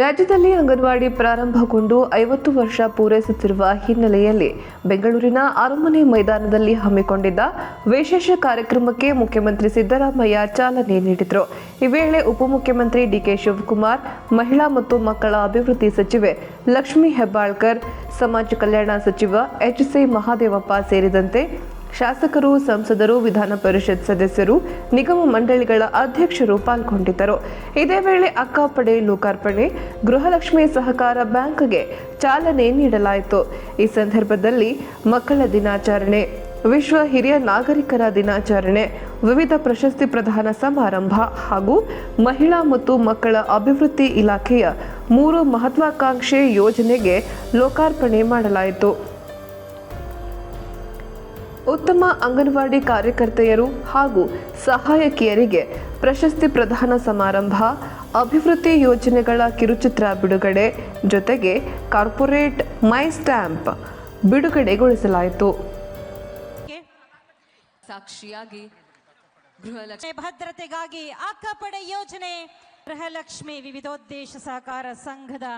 ರಾಜ್ಯದಲ್ಲಿ ಅಂಗನವಾಡಿ ಪ್ರಾರಂಭಗೊಂಡು ಐವತ್ತು ವರ್ಷ ಪೂರೈಸುತ್ತಿರುವ ಹಿನ್ನೆಲೆಯಲ್ಲಿ ಬೆಂಗಳೂರಿನ ಅರಮನೆ ಮೈದಾನದಲ್ಲಿ ಹಮ್ಮಿಕೊಂಡಿದ್ದ ವಿಶೇಷ ಕಾರ್ಯಕ್ರಮಕ್ಕೆ ಮುಖ್ಯಮಂತ್ರಿ ಸಿದ್ದರಾಮಯ್ಯ ಚಾಲನೆ ನೀಡಿದರು. ಈ ವೇಳೆ ಉಪಮುಖ್ಯಮಂತ್ರಿ ಡಿಕೆ ಶಿವಕುಮಾರ್, ಮಹಿಳಾ ಮತ್ತು ಮಕ್ಕಳ ಅಭಿವೃದ್ಧಿ ಸಚಿವೆ ಲಕ್ಷ್ಮೀ ಹೆಬ್ಬಾಳ್ಕರ್, ಸಮಾಜ ಕಲ್ಯಾಣ ಸಚಿವ ಎಚ್ ಸಿ ಮಹಾದೇವಪ್ಪ ಸೇರಿದಂತೆ ಶಾಸಕರು, ಸಂಸದರು ವಿಧಾನ ಪರಿಷತ್ ಸದಸ್ಯರು, ನಿಗಮ ಮಂಡಳಿಗಳ ಅಧ್ಯಕ್ಷರು ಪಾಲ್ಗೊಂಡಿದ್ದರು. ಇದೇ ವೇಳೆ ಅಕ್ಕಾಪಡೆ ಲೋಕಾರ್ಪಣೆ, ಗೃಹಲಕ್ಷ್ಮಿ ಸಹಕಾರ ಬ್ಯಾಂಕ್ಗೆ ಚಾಲನೆ ನೀಡಲಾಯಿತು. ಈ ಸಂದರ್ಭದಲ್ಲಿ ಮಕ್ಕಳ ದಿನಾಚರಣೆ, ವಿಶ್ವ ಹಿರಿಯ ನಾಗರಿಕರ ದಿನಾಚರಣೆ, ವಿವಿಧ ಪ್ರಶಸ್ತಿ ಪ್ರದಾನ ಸಮಾರಂಭ ಹಾಗೂ ಮಹಿಳಾ ಮತ್ತು ಮಕ್ಕಳ ಅಭಿವೃದ್ಧಿ ಇಲಾಖೆಯ ಮೂರು ಮಹತ್ವಾಕಾಂಕ್ಷೆ ಯೋಜನೆಗೆ ಲೋಕಾರ್ಪಣೆ ಮಾಡಲಾಯಿತು. ಉತ್ತಮ ಅಂಗನವಾಡಿ ಕಾರ್ಯಕರ್ತೆಯರು ಹಾಗೂ ಸಹಾಯಕಿಯರಿಗೆ ಪ್ರಶಸ್ತಿ ಪ್ರದಾನ ಸಮಾರಂಭ, ಅಭಿವೃದ್ಧಿ ಯೋಜನೆಗಳ ಕಿರುಚಿತ್ರ ಬಿಡುಗಡೆ ಜೊತೆಗೆ ಕಾರ್ಪೊರೇಟ್ ಮೈ ಸ್ಟ್ಯಾಂಪ್ ಬಿಡುಗಡೆಗೊಳಿಸಲಾಯಿತು. ಸಾಕ್ಷಿಯಾಗಿ ಗೃಹಲಕ್ಷ್ಮಿ ಭದ್ರತೆಗಾಗಿ ಅಕ್ಕಪಡೆ ಯೋಜನೆ, ಗೃಹಲಕ್ಷ್ಮಿ ವಿವಿಧೋದ್ದೇಶ ಸಹಕಾರ ಸಂಘದ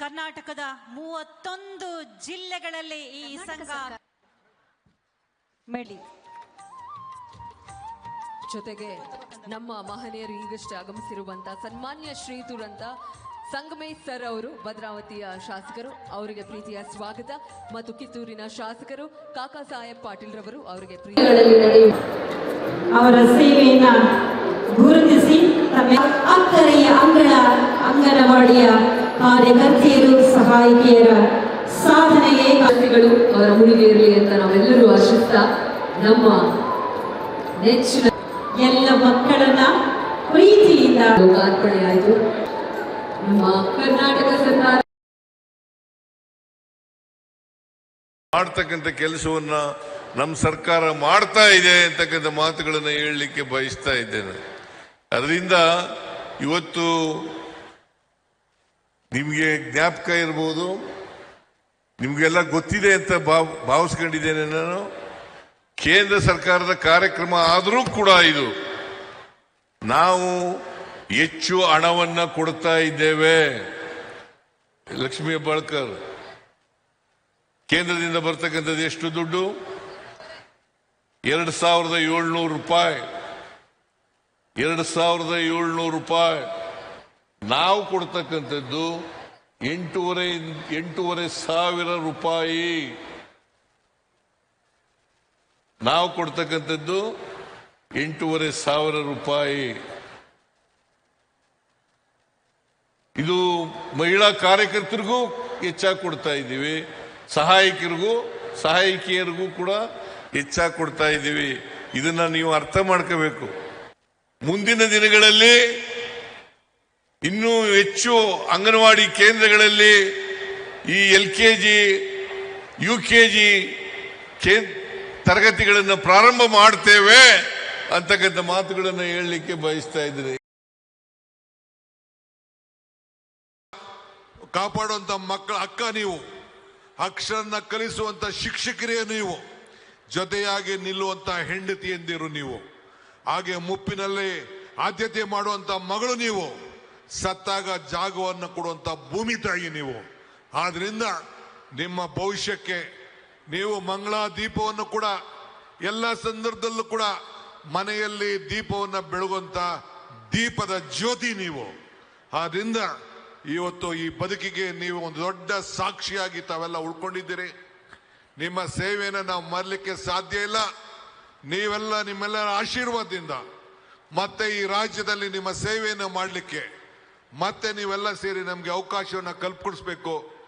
ಕರ್ನಾಟಕದ ಮೂವತ್ತೊಂದು ಜಿಲ್ಲೆಗಳಲ್ಲಿ ಈ ಸಂಘ ಮೆಳಿ ಜೊತೆಗೆ ನಮ್ಮ ಮಹನೀಯರು ಈಗಷ್ಟೇ ಆಗಮಿಸಿರುವಂತ ಸನ್ಮಾನ್ಯ ಶ್ರೀತುರಂತ ಸಂಗಮೇಶ್ ಸರ್ ಅವರು ಭದ್ರಾವತಿಯ ಶಾಸಕರು ಅವರಿಗೆ ಪ್ರೀತಿಯ ಸ್ವಾಗತ. ಮತ್ತು ಕಿತ್ತೂರಿನ ಶಾಸಕರು ಕಾಕಾ ಸಾಹೇಬ್ ಪಾಟೀಲ್ ರವರು ಅವರಿಗೆ ಪ್ರೀತಿ ಅವರ ಸೇವೆಯನ್ನ ಗುರುತಿಸಿ ಅಂಗನವಾಡಿಯ ಕಾರ್ಯಕರ್ತೆಯರು, ಸಹಾಯಕಿಯರ ಸಾಧನೆಯೇ ಕಾರ್ಯಗಳು ಅವರ ಮುಡಿಗೆ ಅಂತ ನಾವೆಲ್ಲರೂ ಆಶಿಸ್ತಾ ನಮ್ಮ ನೆಚ್ಚಿನ ಎಲ್ಲ ಮಕ್ಕಳನ್ನ ಪ್ರೀತಿಯಿಂದ ಲೋಕಾರ್ಪಣೆ ನಮ್ಮ ಕರ್ನಾಟಕ ಸರ್ಕಾರ ಮಾಡ್ತಕ್ಕಂಥ ಕೆಲಸವನ್ನ ನಮ್ಮ ಸರ್ಕಾರ ಮಾಡ್ತಾ ಇದೆ ಅಂತಕ್ಕಂಥ ಮಾತುಗಳನ್ನು ಹೇಳಲಿಕ್ಕೆ ಬಯಸ್ತಾ ಇದ್ದೇನೆ. ಅದರಿಂದ ಇವತ್ತು ನಿಮಗೆ ಜ್ಞಾಪಕ ಇರ್ಬೋದು. ನಿಮಗೆಲ್ಲ ಗೊತ್ತಿದೆ ಅಂತ ಭಾವ, ಭಾವಿಸ್ಕೊಂಡಿದ್ದೇನೆ ನಾನು. ಕೇಂದ್ರ ಸರ್ಕಾರದ ಕಾರ್ಯಕ್ರಮ ಆದರೂ ಕೂಡ ಇದು. ನಾವು ಹೆಚ್ಚು ಹಣವನ್ನ ಕೊಡ್ತಾ ಇದ್ದೇವೆ. ಲಕ್ಷ್ಮೀ ಹೆಬ್ಬಾಳ್ಕರ್ ಕೇಂದ್ರದಿಂದ ಬರ್ತಕ್ಕಂಥದ್ದು ಎಷ್ಟು ದುಡ್ಡು? ಎರಡು ಸಾವಿರದ ಏಳ್ನೂರು ರೂಪಾಯಿ. ಎರಡು ಸಾವಿರದ ಏಳ್ನೂರು ರೂಪಾಯಿ. ನಾವು ಕೊಡ್ತಕ್ಕಂಥದ್ದು ಎಂಟೂವರೆ ಎಂಟೂವರೆ ಸಾವಿರ ರೂಪಾಯಿ. ನಾವು ಕೊಡ್ತಕ್ಕಂಥದ್ದು ಎಂಟೂವರೆ ಸಾವಿರ ರೂಪಾಯಿ. ಇದು ಮಹಿಳಾ ಕಾರ್ಯಕರ್ತರಿಗೂ ಹೆಚ್ಚಾಗಿ ಕೊಡ್ತಾ ಇದ್ದೀವಿ. ಸಹಾಯಕರಿಗೂ, ಸಹಾಯಕಿಯರಿಗೂ ಕೂಡ ಹೆಚ್ಚಾಗಿ ಕೊಡ್ತಾ ಇದ್ದೀವಿ. ಇದನ್ನ ನೀವು ಅರ್ಥ ಮಾಡ್ಕೋಬೇಕು. ಮುಂದಿನ ದಿನಗಳಲ್ಲಿ ಇನ್ನೂ ಹೆಚ್ಚು ಅಂಗನವಾಡಿ ಕೇಂದ್ರಗಳಲ್ಲಿ ಈ L K G, U K G ತರಗತಿಗಳನ್ನು ಪ್ರಾರಂಭ ಮಾಡ್ತೇವೆ ಅಂತಕ್ಕಂಥ ಮಾತುಗಳನ್ನು ಹೇಳಲಿಕ್ಕೆ ಬಯಸ್ತಾ ಇದ್ದೀನಿ. ಕಾಪಾಡುವಂತ ಮಕ್ಕಳ ಅಕ್ಕ ನೀವು, ಅಕ್ಷರನ್ನ ಕಲಿಸುವಂತ ಶಿಕ್ಷಕರೇ ನೀವು, ಜೊತೆಯಾಗಿ ನಿಲ್ಲುವಂತ ಹೆಂಡತಿಯಂದಿರು ನೀವು, ಹಾಗೆ ಮುಪ್ಪಿನಲ್ಲಿ ಆದ್ಯತೆ ಮಾಡುವಂತ ಮಗಳು ನೀವು. ಸತ್ತಾಗ ಜಾಗವನ್ನು ಕೊಡುವಂತ ಭೂಮಿ ತಾಯಿ ನೀವು. ಆದ್ರಿಂದ ನಿಮ್ಮ ಭವಿಷ್ಯಕ್ಕೆ ನೀವು ಮಂಗಳಾ ದೀಪವನ್ನು ಕೂಡ ಎಲ್ಲ ಸಂದರ್ಭದಲ್ಲೂ ಕೂಡ ಮನೆಯಲ್ಲಿ ದೀಪವನ್ನು ಬೆಳಗುವಂತ ದೀಪದ ಜ್ಯೋತಿ ನೀವು. ಆದ್ರಿಂದ ಇವತ್ತು ಈ ಬದುಕಿಗೆ ನೀವು ಒಂದು ದೊಡ್ಡ ಸಾಕ್ಷಿಯಾಗಿ ತಾವೆಲ್ಲ ಉಳ್ಕೊಂಡಿದ್ದೀರಿ. ನಿಮ್ಮ ಸೇವೆಯನ್ನು ನಾವು ಮರಲಿಕ್ಕೆ ಸಾಧ್ಯ ಇಲ್ಲ. ನೀವೆಲ್ಲ ನಿಮ್ಮೆಲ್ಲರ ಆಶೀರ್ವಾದದಿಂದ ಮತ್ತೆ ಈ ರಾಜ್ಯದಲ್ಲಿ ನಿಮ್ಮ ಸೇವೆಯನ್ನು ಮಾಡಲಿಕ್ಕೆ ಮತ್ತೆ ನೀವೆಲ್ಲ ಸೇರಿ ನಮಗೆ ಅವಕಾಶವನ್ನು ಕಲ್ಪಿಸ್ಬೇಕು